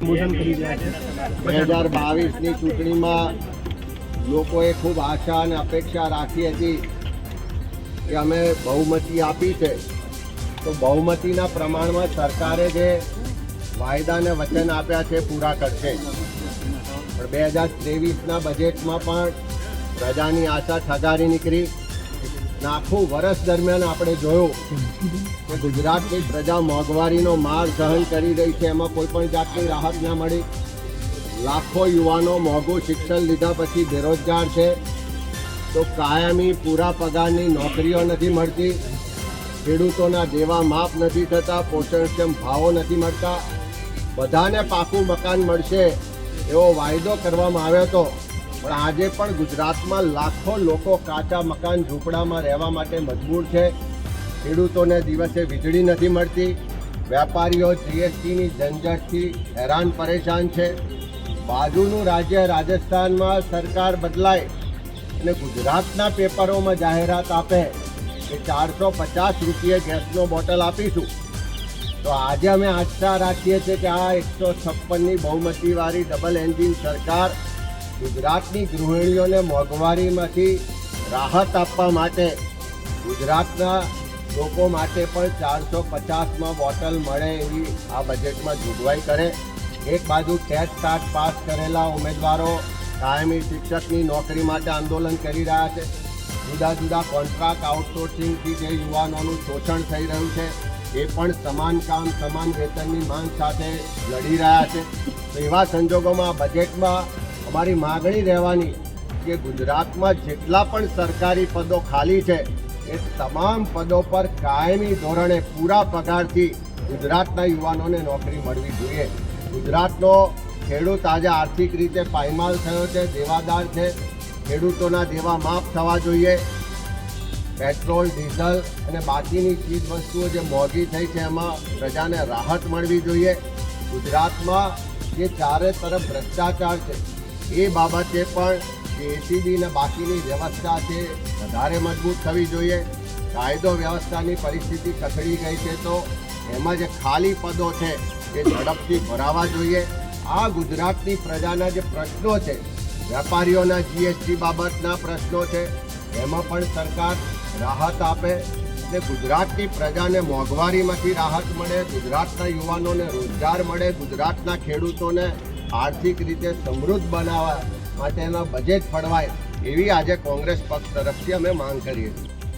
બે હજાર બાવીસની ચૂંટણીમાં લોકોએ ખૂબ આશા અને અપેક્ષા રાખી હતી કે અમે બહુમતી આપી છે. તો બહુમતીના પ્રમાણમાં સરકારે જે વાયદા અને વચન આપ્યા છે પૂરા કરશે. પણ બે હજાર ત્રેવીસના બજેટમાં પણ પ્રજાની આશા ઠગારી નીકળી. આખું વર્ષ દરમિયાન આપણે જોયું કે ગુજરાતની પ્રજા મોંઘવારીનો માર સહન કરી રહી છે. એમાં કોઈ પણ જાતની રાહત ના મળી. લાખો યુવાનો મોંઘું શિક્ષણ લીધા પછી બેરોજગાર છે. તો કાયમી પૂરા પગારની નોકરીઓ નથી મળતી. ખેડૂતોના દેવા માફ નથી થતા. પોષણક્ષમ ભાવો નથી મળતા. બધાને પાકું મકાન મળશે એવો વાયદો કરવામાં આવ્યો હતો. પણ આજે પણ ગુજરાતમાં લાખો લોકો કાચા મકાન ઝૂંપડામાં રહેવા માટે મજબૂર છે. ખેડૂતોને દિવસે વીજળી નથી મળતી. વેપારીઓ જીએસટીની ઝંઝટથી હેરાન પરેશાન છે. બાજુનું રાજ્ય રાજસ્થાનમાં સરકાર બદલાય અને ગુજરાતના પેપરોમાં જાહેરાત આપે કે ચારસો પચાસ રૂપિયે ગેસનો બોટલ આપીશું. તો આજે અમે આશા રાખીએ છીએ કે આ એકસો છપ્પનની બહુમતીવાળી ડબલ એન્જિન સરકાર ગુજરાતની ગૃહિણીઓને મોંઘવારીમાંથી રાહત આપવા માટે ગુજરાતના લોકો માટે પણ ચારસો પચાસમાં બોટલ મળે એવી આ બજેટમાં જોગવાઈ કરે. એક બાજુ ટેટ ટાટ પાસ કરેલા ઉમેદવારો કાયમી શિક્ષકની નોકરી માટે આંદોલન કરી રહ્યા છે. જુદા જુદા કોન્ટ્રાક્ટ આઉટસોર્સિંગથી જે યુવાનોનું શોષણ થઈ રહ્યું છે, એ પણ સમાન કામ, સમાન વેતનની માંગ સાથે લડી રહ્યા છે. તો એવા સંજોગોમાં બજેટમાં અમારી માગણી રહેવાની કે ગુજરાતમાં જેટલા પણ સરકારી પદો ખાલી છે, એ તમામ પદો પર કાયમી ધોરણે પૂરા પગારથી ગુજરાતના યુવાનોને નોકરી મળવી જોઈએ. ગુજરાતનો ખેડૂત આજે આર્થિક રીતે પાયમાલ થયો છે, દેવાદાર છે. ખેડૂતોના દેવા માફ થવા જોઈએ. પેટ્રોલ, ડીઝલ અને બાકીની ચીજ વસ્તુઓ જે મોંઘી થઈ છે, એમાં પ્રજાને રાહત મળવી જોઈએ. ગુજરાતમાં જે ચારે તરફ ભ્રષ્ટાચાર છે એ બાબતે પણ જે એસીબી બાકીની વ્યવસ્થા છે. વધારે મજબૂત થવી જોઈએ. કાયદો વ્યવસ્થાની પરિસ્થિતિ કથળી ગઈ છે તો એમાં જે ખાલી પદો છે એ ઝડપથી ભરાવા જોઈએ. આ ગુજરાતની પ્રજાના જે પ્રશ્નો છે, વેપારીઓના જીએસટી બાબતના પ્રશ્નો છે, એમાં પણ સરકાર રાહત આપે. એટલે ગુજરાતની પ્રજાને મોંઘવારીમાંથી રાહત મળે, ગુજરાતના યુવાનોને રોજગાર મળે, ગુજરાતના ખેડૂતોને આર્થિક રીતે સમૃદ્ધ બનાવવા માટેના બજેટ ફળવાય એવી આજે કોંગ્રેસ પક્ષ તરફથી અમે માંગ કરીએ છીએ.